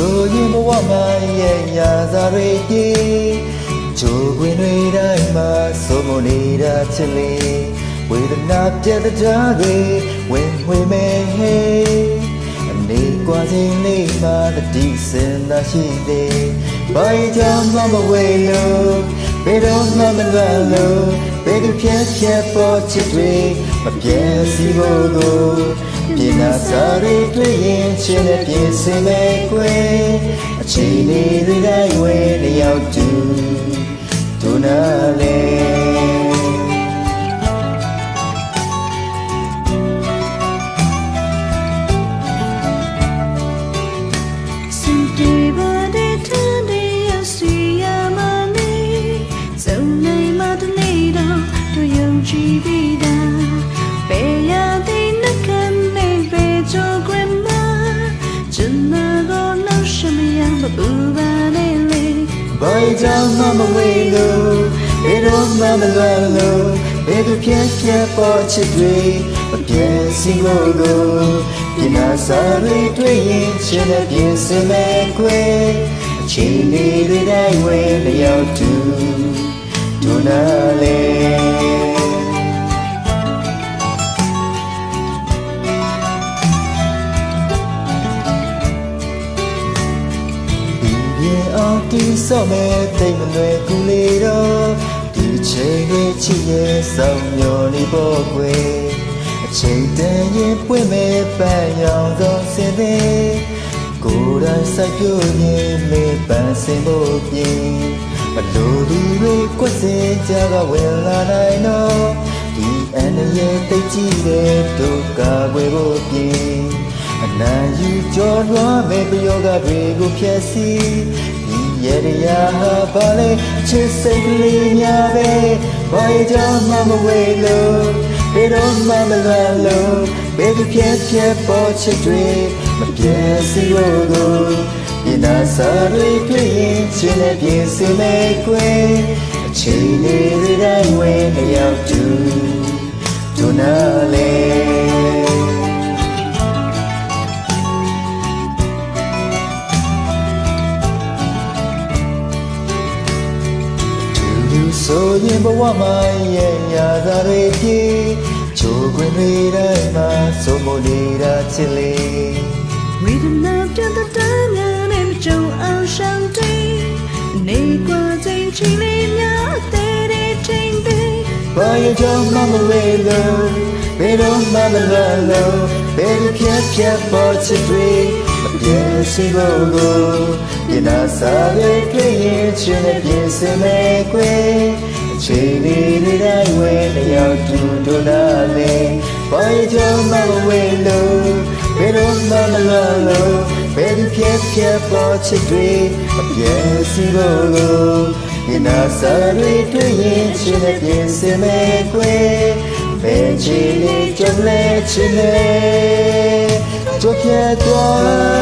ဆိုရင်ဘဝမှာရဲ့ညာစာတွေပြေဂျိုးခွင်တွေတိုင်းမှာစိုးမနေတာချစ်လေဝေဒနာပြတ်တဲ့တွေဝင်ဝေမဲ့ဟေးအနေကွာခြင်းလေးမှာတတိစင်သာရှိသေးဘာကြောင့်မှမဝေလို့ ဘယ်တော့မှမလွတ်လို့ဘယ်သူဖြတ်ဖြတ်ပေါ်ချစ်တွေမပြည့်စည်ဖို့ကိုပြင်နာစားတွေတွေ့ရင်ချင်းနဲ့ပြည့်စင်မဲ့ကွယ်အချိန်လေးတွေတို ဘာကြောင့်မှမဝေလို့ဘယ်တော့မှမလွယ်လို့ဘယ်သူဖြတ်ဖြတ်ပေါ်ချစ်တွေမပြည့်စည်လို့ကိုပြင်နာစားတွေတွေ့ရင်ချင်းနဲ့ပြည့်စင်မဲ့ခွေအချိန်လေးတွေတိုင်းဝဲလျောက်တူဒုနာလေ စော့မဲ့တိတ်မလွယ်ကူလေတော့ဒီချိန်လေးချစ်ရဲ့ဆောင်မျောနေဖို့ကွယ်အချိန်တန်ရင်ပွင့်မဲ့ပန်းရောင်သောစင်သေးကိုယ်တိုင်စိုက်ပြရင်မေပန်းစင်ဖို့ပြင်မလိုသူတွေကွက်စင်ကြကဝင်လာနိုင်တော့ဒီအန်ရဲ့တိတ်ကြီးတဲ့ဒုက္ခွယ်ဖို့ပြင်အနာယူကြော်လွှမ်းမဲ့ပယောဂတွေကိုဖျက်ဆီးဒီ ရရဟာပါလေချစ်စိတ်ကလေးများပဲဘာကြောင့်မှမဝေလို့ဘယ်တော့မှမလွယ်လို့ဘယ်သူဖြတ်ဖြတ်ပေါ်ချစ်တွေမပြည့်စည်လို့ကိုဒီနာစာတွေတွေ့ရင်ချင်းနဲ့ပြည့်စင်မဲ့ကွယ်အချိန်လေးတွေတိုင်းဝင်လျောက်တူဒုနာ ဆိုရင်ဘဝမှာရဲ့ညာသာတွေပြေချိုးခွင်တွေတိုင်းမှာစိုးမိုးနေတာချစ်လေ Read enough to the time and Joe I'll shout နေကွာချင်းချီလေးများအသေးသေးချင်းသေးဘာရကြောင့်မမဝေလို့ဘယ်တော့မှမလွယ်လို့ဘယ်လိုဖြတ်ဖြတ်ပေါ်ချစ်တွေ မပြည့်စည်ဖို့ကိုဒီနာစားရဲ့တွေ့ရင်ချင်းနဲ့ပြည့်စင်မဲ့ကွယ်အချိန်လေးတွေတိုင်းဝဲလျောက်တူဒုနာလေဘာရကြောင့်မမဝေလို့ဘယ်တော့မှမလွယ်လို့ဘယ်လိုဖြတ်ဖြတ်ပေါ်ချစ်တွေမပြည့်စည်ဖို့ကိုဒီနာစားတွေတွေ့ရင်ချင်းနဲ့ပြည့်စင်မဲ့ကွယ်ဘယ်ချီ 昨天做了。